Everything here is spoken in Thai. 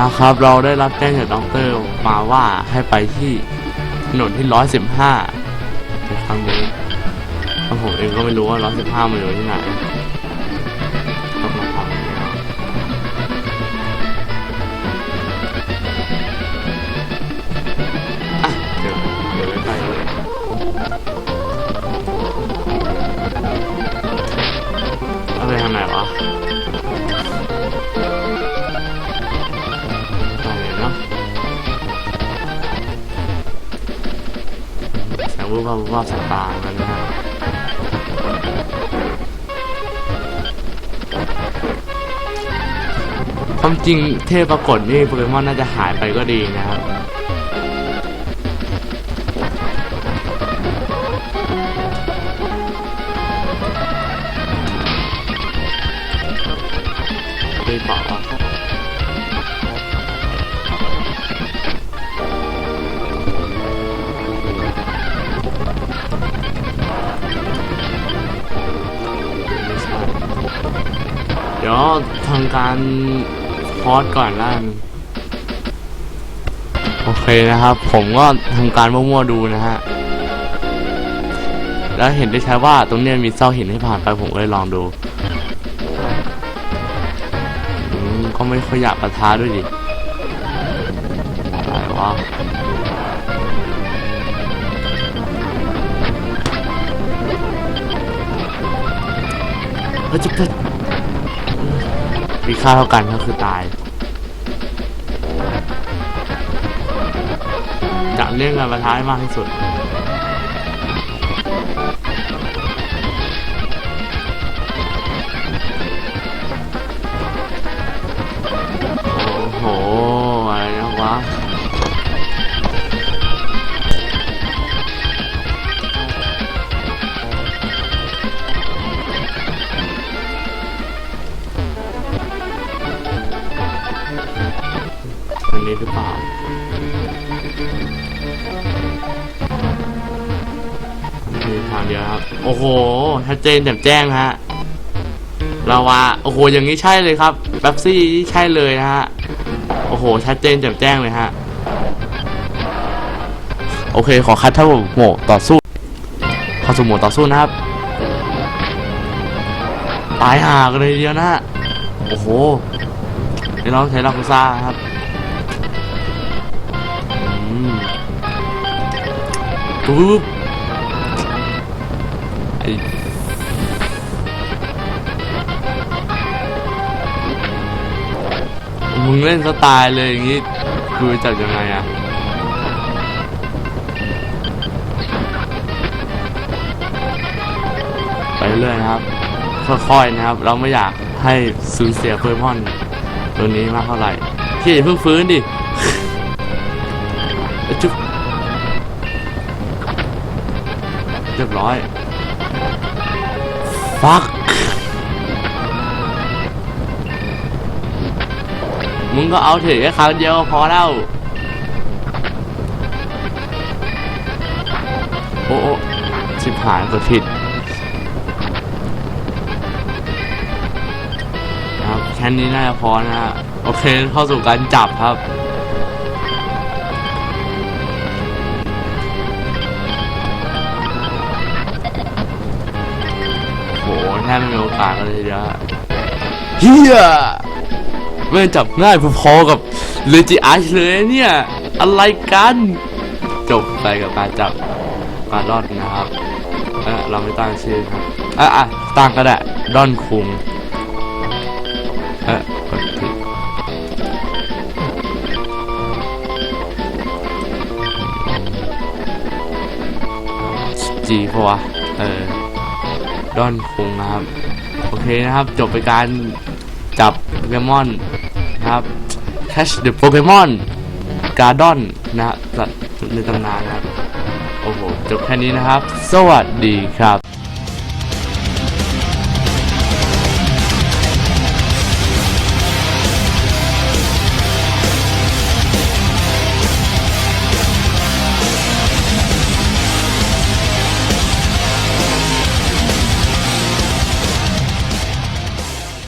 นะครับ เราได้รับแจ้งจากด็อกเตอร์มาว่าให้ไปที่ถนนที่ร้อยสิบห้าในครั้งนี้แล้วผมเองก็ไม่รู้ว่าร้อยสิบห้ามันอยู่ที่ไหนต้องมาทำนะครับอะเดี๋ยวเดี๋ยวไปๆเลยเอาไปทางไหนวะ แสงวูบวาบวูบวาบสายตากันนะฮะความจริงเทพปรากฏนี่โปเกมอนน่าจะหายไปก็ดีนะครับไม่บอก ดี๋ยวทางการพอดก่อนล่นโอเคนะครับ ผมก็ทำการมั่วๆดูนะฮะ แล้วเห็นได้ชัดว่าตรงนี้มีเส้าหินให้ผ่านไปผมก็เลยลองดูก็ไม่ค่อยอยากประท้าด้วยดิอะไรวะเฮ้ยจะเป็น มีค่าเท่ากันก็คือตายจะเลี่ยงการประท้ายมากที่สุด อันนี้หรือเปล่ามีทางเดียวครับ โอ้โหชัดเจนแจ่มแจ้งฮะลาวาโอ้โห อย่างนี้ใช่เลยครับแป๊บซี่ใช่เลยนะฮะ โอ้โห ชัดเจนแจ่มแจ้งเลยฮะ โอเค ขอคัดท่าโหมดต่อสู้เข้าสู่โหมดต่อสู้นะครับ ตายห่ากันเลยเดียวนะฮะ โอ้โหเดี๋ยวเราใช้ลาคุซ่าครับ ปุ๊บไอมึงเล่นสไตล์เลยอย่างงี้กูจะจับยังไงอะไปเรื่อยนะครับ ค่อยๆนะครับ เราไม่อยากให้สูญเสียเพิ่มอนตัวนี้มากเท่าไหร่พี่เพิ่งฟื้นดิจุ๊บ รียบร้อย ฟัก มึงก็เอาเถอะแค่ครั้งเดียวก็พอแล้วโอ้โอ้ชิบหายกดผิดนะครับแค่นี้น่าจะพอนะฮะ โอเคเข้าสู่การจับครับ โหแทบไม่มีโอกาสเลยทีเดียวอะเฮียไม่งจับง่ายพอๆกับเลจิอาร์เลยเนี่ย อะไรกัน จบไปกับการจับปลาดอนนะครับเออเราไม่ตั้งชื่อครับอะอะตั้งก็ได้ดอนคุงเออกดผิดจีปะวะเออ ดอนคุงนะครับ โอเคนะครับ จบไปการจับโปเกมอนนะครับ Catch the Pokemon Garden นะในตำนานนะครับ โอ้โห จบแค่นี้นะครับ สวัสดีครับ